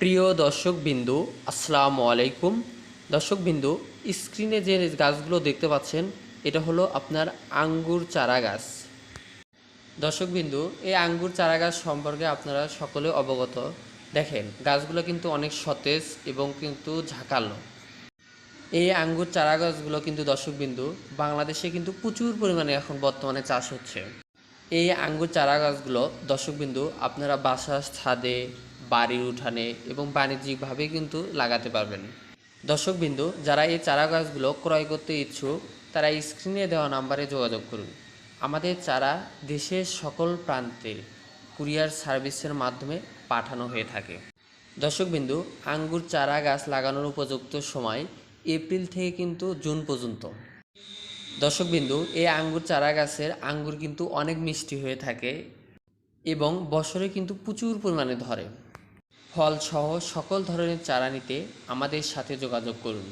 প্রিয় দর্শকবিন্দু, আসসালামু আলাইকুম। দর্শকবিন্দু, স্ক্রিনে যে গাছগুলো দেখতে পাচ্ছেন, এটা হলো আপনার আঙ্গুর চারা গাছ দর্শকবিন্দু, এই আঙ্গুর চারা গাছ সম্পর্কে আপনারা সকলে অবগত। দেখেন, গাছগুলো কিন্তু অনেক সতেজ এবং কিন্তু ঝাঁকালো। এই আঙ্গুর চারা গাছগুলো কিন্তু দর্শকবিন্দু, বাংলাদেশে কিন্তু প্রচুর পরিমাণে এখন বর্তমানে চাষ হচ্ছে। এই আঙ্গুর চারা গাছগুলো দর্শকবিন্দু, আপনারা বাসার ছাদে বাড়ির উঠানে এবং বাণিজ্যিকভাবে কিন্তু লাগাতে পারবেন। দর্শকবিন্দু, যারা এই চারা গাছগুলো ক্রয় করতে ইচ্ছুক, তারা স্ক্রিনে দেওয়া নাম্বারে যোগাযোগ করুন। আমাদের চারা দেশের সকল প্রান্তে কুরিয়ার সার্ভিসের মাধ্যমে পাঠানো হয়ে থাকে। দর্শকবিন্দু, আঙ্গুর চারা গাছ লাগানোর উপযুক্ত সময় এপ্রিল থেকে কিন্তু জুন পর্যন্ত। দর্শকবিন্দু, এই আঙ্গুর চারা গাছের আঙ্গুর কিন্তু অনেক মিষ্টি হয়ে থাকে এবং বছরে কিন্তু প্রচুর পরিমাণে ধরে। ফলসহ সকল ধরনের চারা নিতে আমাদের সাথে যোগাযোগ করুন।